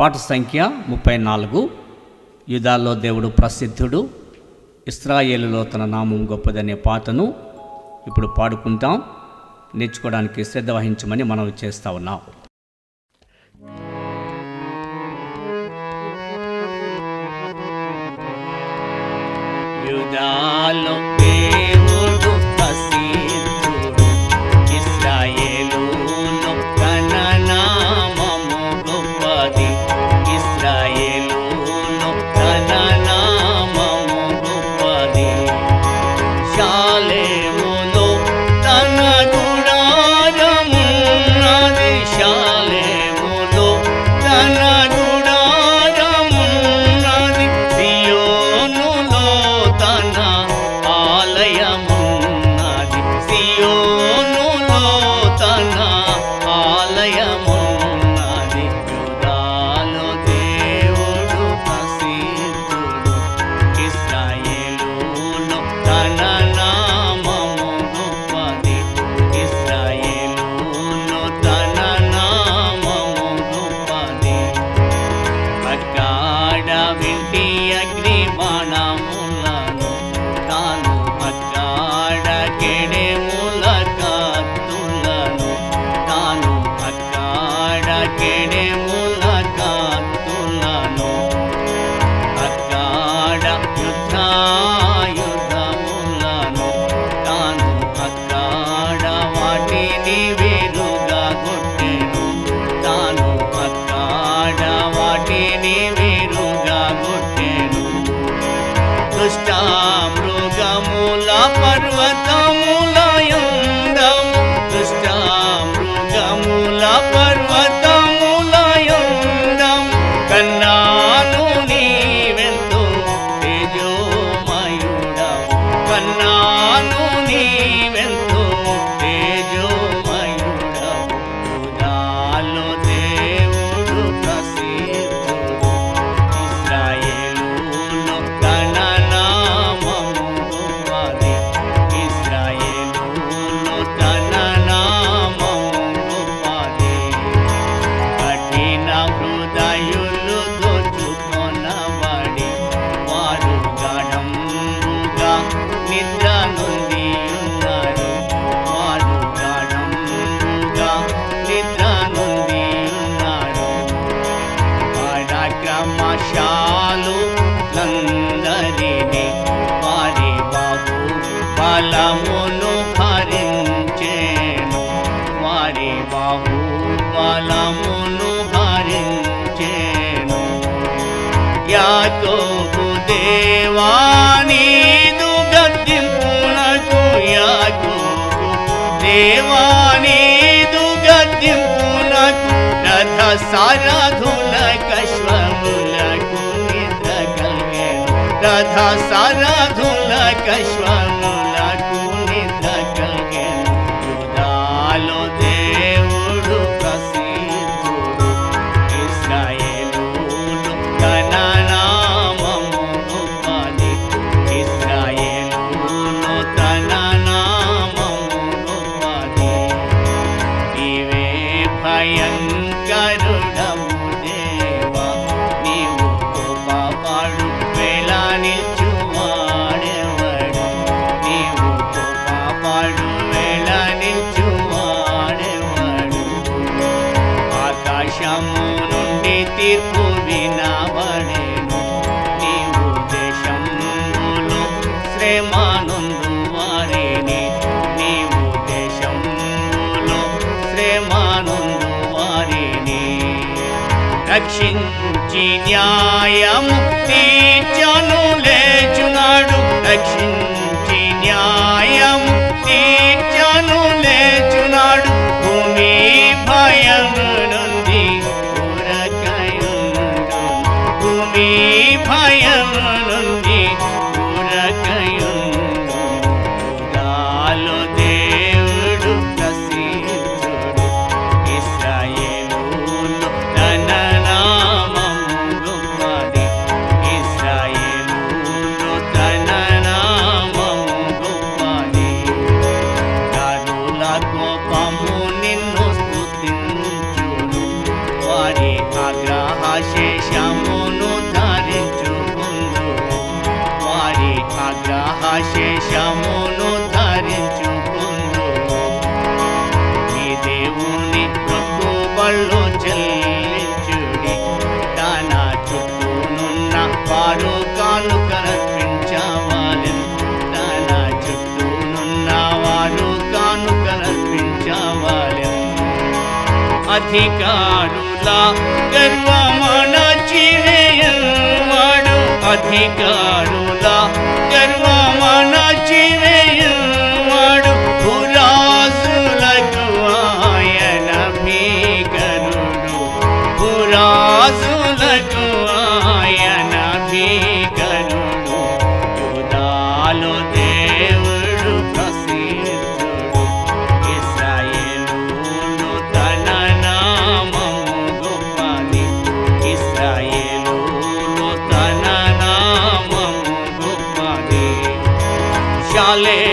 పాట సంఖ్య ముప్పై నాలుగు. యుధాల్లో దేవుడు ప్రసిద్ధుడు. ఇస్రాయేలులో తన నామం గొప్పదనే పాటను ఇప్పుడు పాడుకుంటాం. నేర్చుకోవడానికి శ్రద్ధ వహించమని మనవి చేస్తా ఉన్నాం. యుధాలో ఆలయమున్నది సియోనులో తన ఆలయమున్నది. యుధాలో దేవుడు ప్రసిద్ధుడు. ఇస్రాయేలులో తన నామము గొప్పది. ఇస్రాయేలులో తన నామము గొప్పది. అక్కడ వింటి అగ్ని బాణములను పరాక్రమశాలు నందరిని వారి బాహు బలమును హరించేను. వారి బాహు బలమును హరించేను. యాకోబు దేవానీదు గద్దింపునకు యాకోబు దేవానీదు గద్దింపునకు రథ సారథుల రథ సారథుల కశ్వములకు నిద్ర కలిగేను యుధాలో దేవుడు తీర్పు వినబడేను నీవు దేశంలో శ్రమానందు వారిని నీవు దేశంలో శ్రమానందు వారిని రక్షించి న్యాయముక్తి చను లేచున్నాడు రక్షించి अधिकारुला धिकारुदा मनो अधिकारो अधिकारुला। Dale.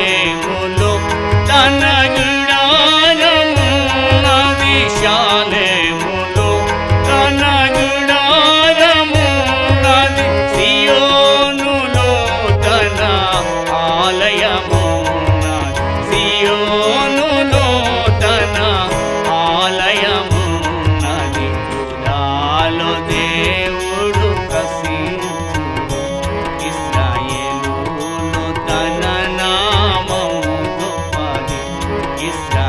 is done.